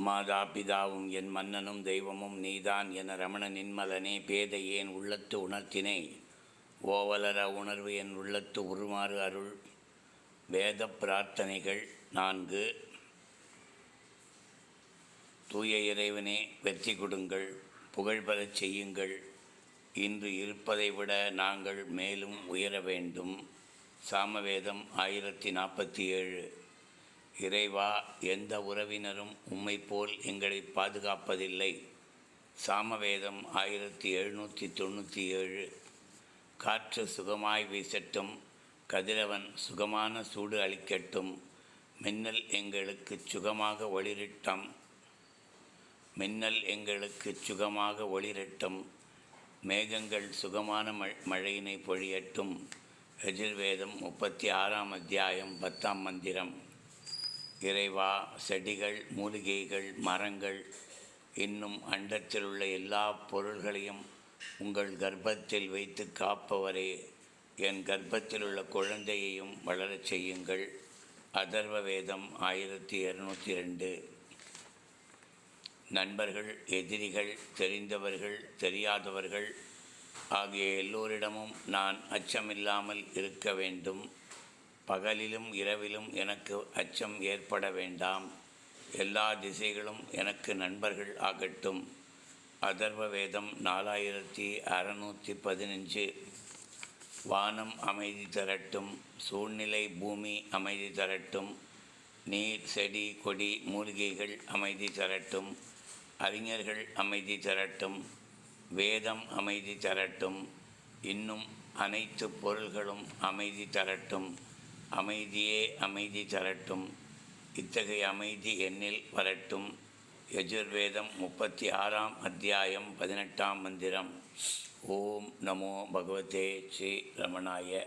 மாதா பிதாவும் என் மன்னனும் தெய்வமும் நீதான் என ரமண நின்மலனே பேதை ஏன் உள்ளத்து உணர்த்தினை? ஓவலர உணர்வு என் உள்ளத்து உருமாறு அருள். வேத பிரார்த்தனைகள் நான்கு. தூய இறைவனே வெற்றி கொடுங்கள் புகழ்பெறச் செய்யுங்கள். இன்று இருப்பதை விட நாங்கள் மேலும் உயர வேண்டும். சாமவேதம் ஆயிரத்தி நாற்பத்தி ஏழு. இறைவா எந்த உறவினரும் உம்மை போல் எங்களை பாதுகாப்பதில்லை. சாமவேதம் ஆயிரத்தி எழுநூற்றி தொண்ணூற்றி ஏழு காற்று சுகமாய் வீசட்டும் கதிரவன் சுகமான சூடு அளிக்கட்டும் மின்னல் எங்களுக்கு சுகமாக ஒளிரட்டும். மின்னல் எங்களுக்கு சுகமாக ஒளிரட்டும் மேகங்கள் சுகமான மழையினை பொழியட்டும். எஜுர்வேதம் முப்பத்தி ஆறாம் அத்தியாயம் பத்தாம் மந்திரம். இறைவா செடிகள் மூலிகைகள் மரங்கள் இன்னும் அண்டத்தில் உள்ள எல்லா பொருள்களையும் உங்கள் கர்ப்பத்தில் வைத்து காப்பவரே. என் கர்ப்பத்தில் உள்ள குழந்தையையும் வளரச் செய்யுங்கள். அதர்வ வேதம் ஆயிரத்தி இரநூத்தி ரெண்டு. நண்பர்கள் எதிரிகள் தெரிந்தவர்கள் தெரியாதவர்கள் ஆகிய எல்லோரிடமும் நான் அச்சமில்லாமல் இருக்க வேண்டும். பகலிலும் இரவிலும் எனக்கு அச்சம் ஏற்பட வேண்டாம். எல்லா திசைகளும் எனக்கு நண்பர்கள் ஆகட்டும். அதர்வ வேதம் நாலாயிரத்தி அறநூற்றி பதினஞ்சு. வானம் அமைதி தரட்டும். சூழ்நிலை பூமி அமைதி தரட்டும். நீர் செடி கொடி மூலிகைகள் அமைதி தரட்டும். அறிஞர்கள் அமைதி தரட்டும். வேதம் அமைதி தரட்டும். இன்னும் அனைத்து பொருள்களும் அமைதி தரட்டும். அமைதியே அமைதி தரட்டும். இத்தகைய அமைதி என்னில் வரட்டும். யஜுர்வேதம் முப்பத்தி ஆறாம் அத்தியாயம் பதினெட்டாம் மந்திரம். ஓம் நமோ பகவதே ஸ்ரீ ரமணாய